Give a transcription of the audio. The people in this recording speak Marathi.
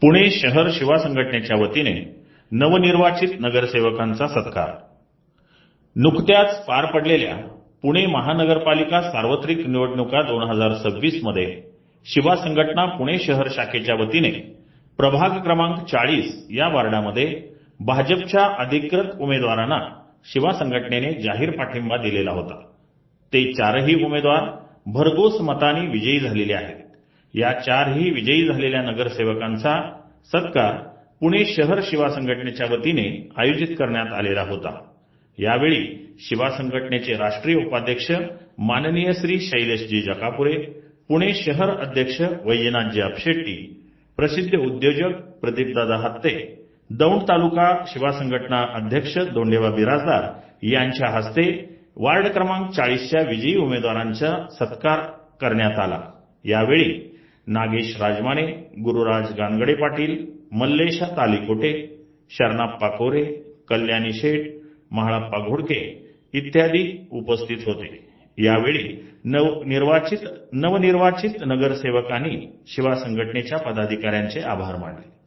पुणे शहर शिवा संघटनेच्या वतीने नवनिर्वाचित नगरसेवकांचा सत्कार. नुकत्याच पार पडलेल्या पुणे महानगरपालिका सार्वत्रिक निवडणुका दोन हजार सव्वीसमध्ये शिवा संघटना पुणे शहर शाखेच्या वतीने प्रभाग क्रमांक चाळीस या वार्डामध्ये भाजपच्या अधिकृत उमेदवारांना शिवा संघटनेने जाहीर पाठिंबा दिलेला होता. ते चारही उमेदवार भरघोस मतांनी विजयी झालेले आहेत. या चारही विजयी झालेल्या नगरसेवकांचा सत्कार पुणे शहर शिवा संघटनेच्या वतीने आयोजित करण्यात आलेला होता. यावेळी शिवा संघटनेचे राष्ट्रीय उपाध्यक्ष माननीय श्री शैलेशजी जकापुरे पुणे शहर अध्यक्ष वैजनाथजी अपशेट्टी प्रसिद्ध उद्योजक प्रदीपदादा हत्ते दौंड तालुका शिवा संघटना अध्यक्ष दोंडेबा बिराजदार यांच्या हस्ते वार्ड क्रमांक चाळीसच्या विजयी उमेदवारांचा सत्कार करण्यात आला. यावेळी नागेश राजमाने गुरुराज गानगडे पाटील मल्लेशा तालिकोटे शरणाप्पा कोरे कल्याणी शेठ महाळप्पा घोडके इत्यादी उपस्थित होते. यावेळी नवनिर्वाचित नवनिर्वाचित नगरसेवकांनी शिवा संघटनेच्या पदाधिकाऱ्यांचे आभार मानले.